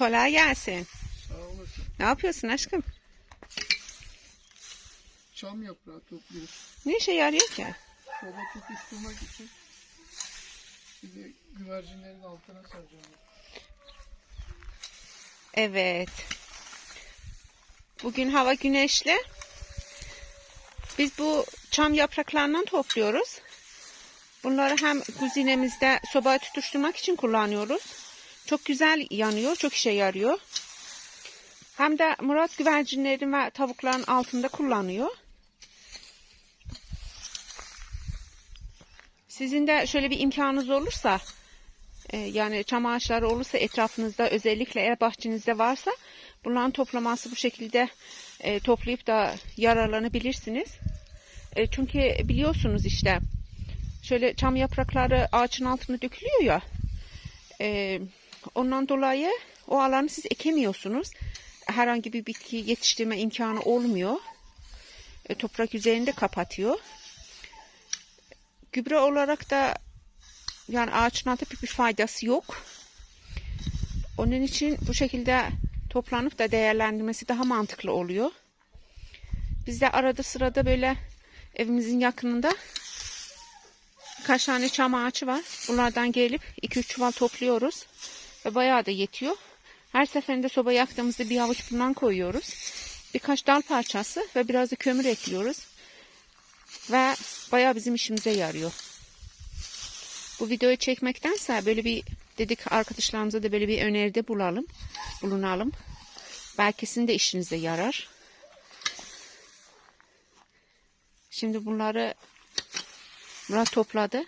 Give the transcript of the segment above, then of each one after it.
Kolay gelsin. Sağ olasın. Ne yapıyorsun aşkım? Çam yaprağı topluyoruz. Ne işe yarıyor ki? Soba tutuşturmak için. Bir de güvercinlerin altına saracağım. Evet. Bugün hava güneşli. Biz bu çam yapraklarından topluyoruz. Bunları hem kuzinemizde sobaya tutuşturmak için kullanıyoruz. Çok güzel yanıyor, çok işe yarıyor. Hem de Murat güvercinlerin ve tavukların altında kullanıyor. Sizin de şöyle bir imkanınız olursa, e, yani çam ağaçları olursa etrafınızda özellikle eğer bahçenizde varsa bunların toplaması bu şekilde e, toplayıp da yararlanabilirsiniz. E, çünkü biliyorsunuz işte şöyle çam yaprakları ağaçın altına dökülüyor ya. e, ondan dolayı o alanı siz ekemiyorsunuz. Herhangi bir bitki yetiştirme imkanı olmuyor. E, toprak üzerinde kapatıyor. Gübre olarak da yani ağaçın pek bir faydası yok. Onun için bu şekilde toplanıp da değerlendirmesi daha mantıklı oluyor. Biz de arada sırada böyle evimizin yakınında birkaç tane çam ağacı var. Bunlardan gelip 2-3 çuval topluyoruz. Ve bayağı da yetiyor. Her seferinde soba yaktığımızda bir avuç bundan koyuyoruz. Birkaç dal parçası ve biraz da kömür ekliyoruz. Ve bayağı bizim işimize yarıyor. Bu videoyu çekmektense böyle bir dedik arkadaşlarımıza da böyle bir öneride bulalım, bulunalım. Belki sizin de işinize yarar. Şimdi bunları Murat topladı.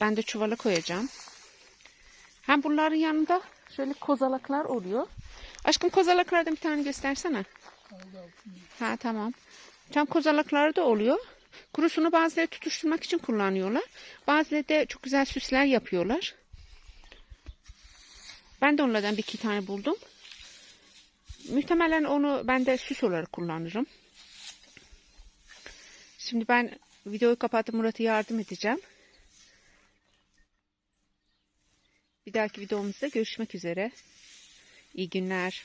Ben de çuvala koyacağım. Hem bunların yanında şöyle kozalaklar oluyor. Aşkım kozalaklardan bir tane göstersene. Ha tamam. Tam kozalakları da oluyor. Kurusunu bazıları tutuşturmak için kullanıyorlar. Bazıları da çok güzel süsler yapıyorlar. Ben de onlardan bir iki tane buldum. Muhtemelen onu ben de süs olarak kullanırım. Şimdi ben videoyu kapatıp Murat'a yardım edeceğim. Bir dahaki videomuzda görüşmek üzere. İyi günler.